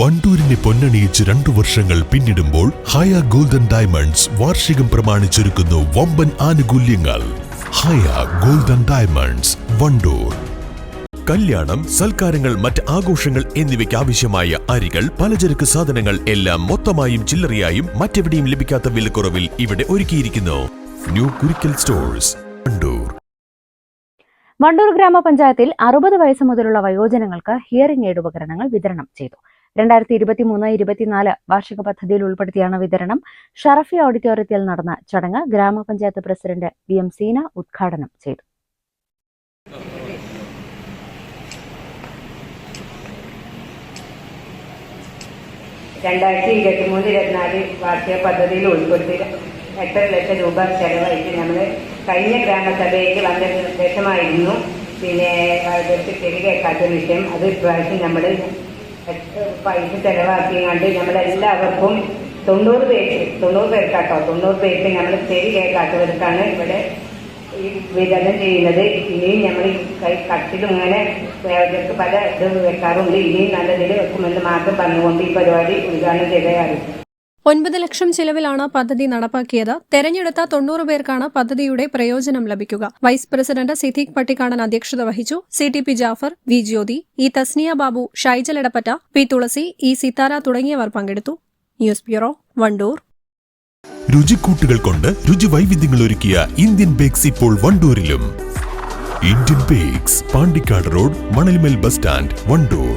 വണ്ടൂരിനെ പൊന്നണിയിച്ച് രണ്ടു വർഷങ്ങൾ പിന്നിടുമ്പോൾ ഹയ ഗോൾഡൻ ഡയമണ്ട്സ് വാർഷികം പ്രമാണിച്ചൊരുക്കുന്നു വമ്പൻ ആനുകൂല്യങ്ങൾ. Haya golden diamonds Wandoor. കല്യാണം സൽക്കാരങ്ങൾ മറ്റ് ആഘോഷങ്ങൾ എന്നിവയ്ക്ക് ആവശ്യമായ അരികൾ പലചരക്ക് സാധനങ്ങൾ എല്ലാം മൊത്തമായും ചില്ലറയായും മറ്റെവിടെയും ലഭിക്കാത്ത വിലക്കുറവിൽ ഇവിടെ ഒരുക്കിയിരിക്കുന്നു. New Kurikkal stores Wandoor. Wandoor ഗ്രാമപഞ്ചായത്തിൽ അറുപത് വയസ്സ് മുതലുള്ള വയോജനങ്ങൾക്ക് ഹിയറിംഗ് എയ്ഡ് ഉപകരണങ്ങൾ വിതരണം ചെയ്തു. രണ്ടായിരത്തി ഇരുപത്തി മൂന്ന് ഇരുപത്തിനാല് വാർഷിക പദ്ധതിയിൽ ഉൾപ്പെടുത്തിയാണ് വിതരണം. ഷറഫി ഓഡിറ്റോറിയത്തിൽ നടന്ന ചടങ്ങ് ഗ്രാമപഞ്ചായത്ത് പ്രസിഡന്റ് വി എം സീന ഉദ്ഘാടനം ചെയ്തു. രണ്ടായിരത്തി ഇരുപത്തി മൂന്ന് ഇരുപത്തിനാല് വാർഷിക പദ്ധതിയിൽ ഉൾപ്പെടുത്തി എട്ടര ലക്ഷം രൂപ ചെലവഴിച്ച് നമ്മൾ കഴിഞ്ഞ ഗ്രാമസഭയിലേക്ക് വന്ന നിർദ്ദേശമായിരുന്നു. പിന്നെ തിരികെ കേൾക്കാത്ത വിഷയം. അത് ഇപ്രാവശ്യം നമ്മൾ പൈസ ചെലവാക്കിയാണ്ട് നമ്മളെല്ലാവർക്കും തൊണ്ണൂറ് പേർക്ക് തൊണ്ണൂറ് പേർക്കാട്ടോ തൊണ്ണൂറ് പേർക്ക് നമ്മൾ ചെവി കേൾക്കാത്തവർക്കാണ് ഇവിടെ ഈ വിതരണം ചെയ്യുന്നത്. ഇനിയും നമ്മൾ കൈ കട്ടിലും ഇങ്ങനെ പല ഇത് വെക്കാറുണ്ട്. ഇനിയും നല്ലതിൽ വെക്കുമെന്ന് മാത്രം പറഞ്ഞുകൊണ്ട് ഈ പരിപാടി ഉദ്ഘാടനം ചെയ്തതാണ് ഒൻപത് ലക്ഷം ചിലവിലാണ് പദ്ധതി നടപ്പാക്കിയത്. തെരഞ്ഞെടുത്ത തൊണ്ണൂറ് പേർക്കാണ് പദ്ധതിയുടെ പ്രയോജനം ലഭിക്കുക. വൈസ് പ്രസിഡന്റ് സിദ്ദീഖ് പട്ടിക്കാടൻ അധ്യക്ഷത വഹിച്ചു. C T P Jafar V Jyothi E Thasniya Babu Shaijal Edappatta P Thulasi E Sithara തുടങ്ങിയവർ പങ്കെടുത്തു. News bureau Wandoor. രുചിക്കൂട്ടുകൾ കൊണ്ട് രുചി വൈവിധ്യങ്ങൾ ഒരുക്കിയ ഇന്ത്യൻ ബേക്സ് ഇപ്പോൾ വണ്ടൂരിലും. Indian bakes Pandikkad road Manalmel bus stand Wandoor.